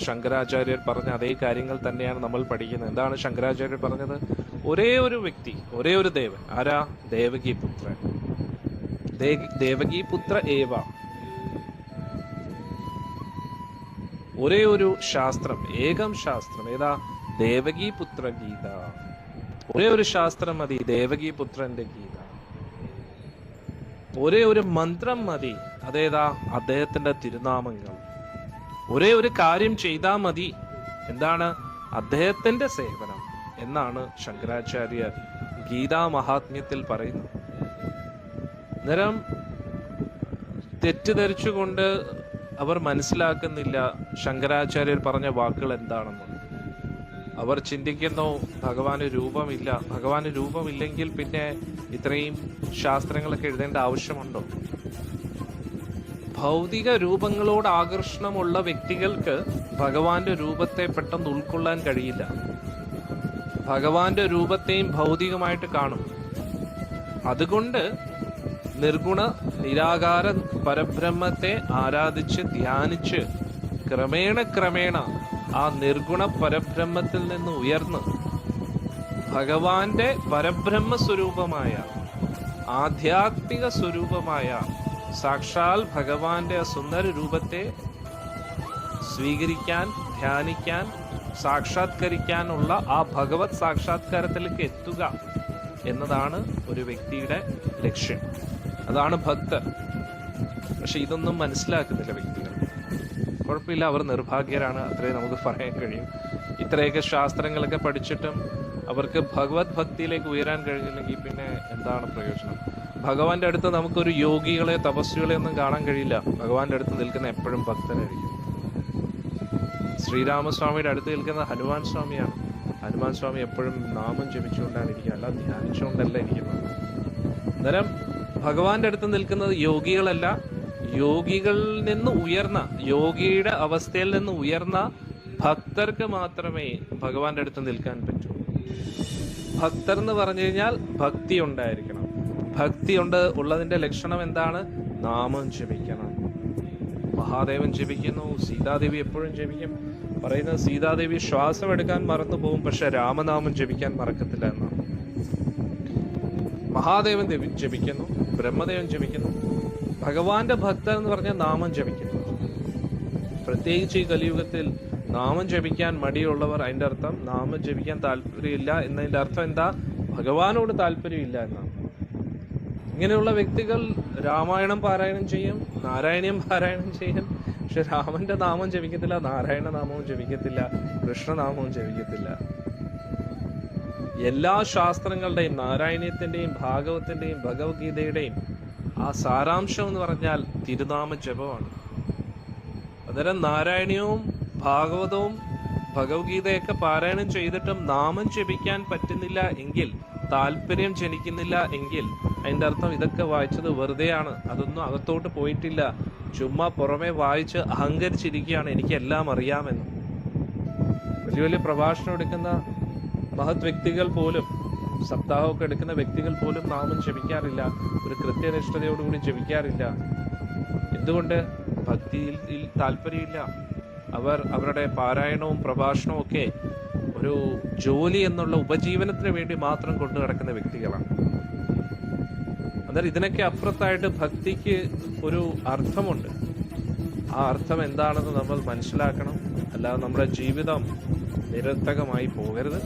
ശങ്കരാചാര്യർ പറഞ്ഞ അതേ കാര്യങ്ങൾ തന്നെയാണ് നമ്മൾ പഠിക്കുന്നത്. എന്താണ് ശങ്കരാചാര്യർ പറഞ്ഞത്? ഒരേ ഒരു വ്യക്തി ഒരേ ഒരു ദേവൻ. ആരാ? ദേവകി പുത്രൻ ദേവകി പുത്ര ഏവ. ഒരേ ഒരു ശാസ്ത്രം ഏകം ശാസ്ത്രം. ഏതാ? ദേവകി പുത്ര ഗീത. ഒരേ ഒരു ശാസ്ത്രം മതി ദേവകി പുത്രന്റെ ഗീത. ഒരേ ഒരു മന്ത്രം മതി. അതേതാ? അദ്ദേഹത്തിന്റെ തിരുനാമങ്ങൾ. ഒരേ ഒരു കാര്യം ചെയ്താൽ മതി. എന്താണ്? അദ്ദേഹത്തിന്റെ സേവനം എന്നാണ് ശങ്കരാചാര്യർ ഗീതാ മഹാത്മ്യത്തിൽ പറയുന്നത്. അന്നേരം തെറ്റിദ്ധരിച്ചുകൊണ്ട് അവർ മനസ്സിലാക്കുന്നില്ല ശങ്കരാചാര്യർ പറഞ്ഞ വാക്കുകൾ എന്താണെന്ന്. അവർ ചിന്തിക്കുന്നു ഭഗവാന് രൂപമില്ല. ഭഗവാന് രൂപമില്ലെങ്കിൽ പിന്നെ ഇത്രയും ശാസ്ത്രങ്ങളൊക്കെ എഴുതേണ്ട ആവശ്യമുണ്ടോ? ഭൗതിക രൂപങ്ങളോട് ആകർഷണമുള്ള വ്യക്തികൾക്ക് ഭഗവാന്റെ രൂപത്തെ പെട്ടെന്ന് ഉൾക്കൊള്ളാൻ കഴിയില്ല. ഭഗവാന്റെ രൂപത്തെയും ഭൗതികമായിട്ട് കാണും. അതുകൊണ്ട് നിർഗുണ നിരാകാര പരബ്രഹ്മത്തെ ആരാധിച്ച് ധ്യാനിച്ച് ക്രമേണ ക്രമേണ ആ നിർഗുണ പരബ്രഹ്മത്തിൽ നിന്ന് ഉയർന്ന് ഭഗവാന്റെ പരബ്രഹ്മ സ്വരൂപമായ ആധ്യാത്മിക സ്വരൂപമായ സാക്ഷാൽ ഭഗവാന്റെ സുന്ദര രൂപത്തെ സ്വീകരിക്കാൻ ധ്യാനിക്കാൻ സാക്ഷാത്കരിക്കാനുള്ള ആ ഭഗവത് സാക്ഷാത്കാരത്തിലേക്ക് എത്തുക എന്നതാണ് ഒരു വ്യക്തിയുടെ ലക്ഷ്യം. അതാണ് ഭക്തർ. പക്ഷെ ഇതൊന്നും മനസ്സിലാക്കുന്നില്ല വ്യക്തികൾ. കുഴപ്പമില്ല അവർ നിർഭാഗ്യരാണ്. അത്രേ നമുക്ക് പറയാൻ കഴിയും. ഇത്രയൊക്കെ ശാസ്ത്രങ്ങളൊക്കെ പഠിച്ചിട്ടും അവർക്ക് ഭഗവത് ഭക്തിയിലേക്ക് ഉയരാൻ കഴിഞ്ഞില്ലെങ്കിൽ പിന്നെ എന്താണ് പ്രയോജനം? ഭഗവാന്റെ അടുത്ത് നമുക്കൊരു യോഗികളെ തപസ്വികളെ ഒന്നും കാണാൻ കഴിയില്ല. ഭഗവാന്റെ അടുത്ത് നിൽക്കുന്ന എപ്പോഴും ഭക്തരായിരിക്കും ശ്രീരാമസ്വാമിയുടെ അടുത്ത് നിൽക്കുന്ന ഹനുമാൻ സ്വാമിയാണ്. ഹനുമാൻ സ്വാമി എപ്പോഴും നാമം ജപിച്ചുകൊണ്ടാണ് ഇരിക്കുക അല്ല ധ്യാനിച്ചുകൊണ്ടല്ല ഇരിക്കുന്നത്. അന്നേരം ഭഗവാന്റെ അടുത്ത് നിൽക്കുന്നത് യോഗികളല്ല. യോഗികളിൽ നിന്ന് ഉയർന്ന യോഗിയുടെ അവസ്ഥയിൽ നിന്ന് ഉയർന്ന ഭക്തർക്ക് മാത്രമേ ഭഗവാന്റെ അടുത്ത് നിൽക്കാൻ പറ്റൂ. ഭക്തർ എന്ന് പറഞ്ഞു കഴിഞ്ഞാൽ ഭക്തി ഉണ്ടായിരിക്കണം. ഭക്തി ഉണ്ട് ഉള്ളതിന്റെ ലക്ഷണം എന്താണ്? നാമം ജപിക്കണം. മഹാദേവൻ ജപിക്കുന്നു സീതാദേവി എപ്പോഴും ജപിക്കും. പറയുന്നത് സീതാദേവി ശ്വാസം എടുക്കാൻ മറന്നു പോകും പക്ഷെ രാമനാമം ജപിക്കാൻ മറക്കത്തില്ല എന്നാണ്. മഹാദേവൻ ദേവി- ജപിക്കുന്നു ബ്രഹ്മദേവൻ ജപിക്കുന്നു. ഭഗവാന്റെ ഭക്തൻ എന്ന് പറഞ്ഞാൽ നാമം ജപിക്കുന്നു. പ്രത്യേകിച്ച് ഈ കലിയുഗത്തിൽ നാമം ജപിക്കാൻ മടിയുള്ളവർ അതിന്റെ അർത്ഥം നാമം ജപിക്കാൻ താല്പര്യമില്ല എന്നതിന്റെ അർത്ഥം എന്താ? ഭഗവാനോട് താല്പര്യമില്ല എന്നാണ്. ഇങ്ങനെയുള്ള വ്യക്തികൾ രാമായണം പാരായണം ചെയ്യും നാരായണീയം പാരായണം ചെയ്യും. പക്ഷെ രാമന്റെ നാമം ജപിക്കത്തില്ല നാരായണ നാമവും ജപിക്കത്തില്ല കൃഷ്ണനാമവും ജപിക്കത്തില്ല. എല്ലാ ശാസ്ത്രങ്ങളുടെയും നാരായണീയത്തിന്റെയും ഭാഗവത്തിന്റെയും ഭഗവത്ഗീതയുടെയും ആ സാരാംശം എന്ന് പറഞ്ഞാൽ തിരുനാമ ജപമാണ്. അന്നേരം നാരായണീയവും ഭാഗവതവും ഭഗവത്ഗീതയൊക്കെ പാരായണം ചെയ്തിട്ടും നാമം ജപിക്കാൻ പറ്റുന്നില്ല എങ്കിൽ താല്പര്യം ജനിക്കുന്നില്ല എങ്കിൽ അതിന്റെ അർത്ഥം ഇതൊക്കെ വായിച്ചത് വെറുതെയാണ്. അതൊന്നും അകത്തോട്ട് പോയിട്ടില്ല. ചുമ്മാ പുറമെ വായിച്ച് അഹങ്കരിച്ചിരിക്കുകയാണ് എനിക്ക് എല്ലാം അറിയാമെന്ന്. വലിയ വലിയ പ്രഭാഷണം എടുക്കുന്ന മഹത് വ്യക്തികൾ പോലും സപ്താഹമൊക്കെ എടുക്കുന്ന വ്യക്തികൾ പോലും നാമം ജപിക്കാറില്ല. ഒരു കൃത്യനിഷ്ഠതയോടുകൂടി ജപിക്കാറില്ല. എന്തുകൊണ്ട്? ഭക്തിയിൽ താല്പര്യമില്ല. അവർ അവരുടെ പാരായണവും പ്രഭാഷണവും ഒക്കെ ഒരു ജോലി എന്നുള്ള ഉപജീവനത്തിന് വേണ്ടി മാത്രം കൊണ്ടു നടക്കുന്ന വ്യക്തികളാണ്. അന്നേരം ഇതിനൊക്കെ അപ്പുറത്തായിട്ട് ഭക്തിക്ക് ഒരു അർത്ഥമുണ്ട്. ആ അർത്ഥം എന്താണെന്ന് നമ്മൾ മനസ്സിലാക്കണം. അല്ലാതെ നമ്മുടെ ജീവിതം നിരർത്ഥകമായി പോകരുത്.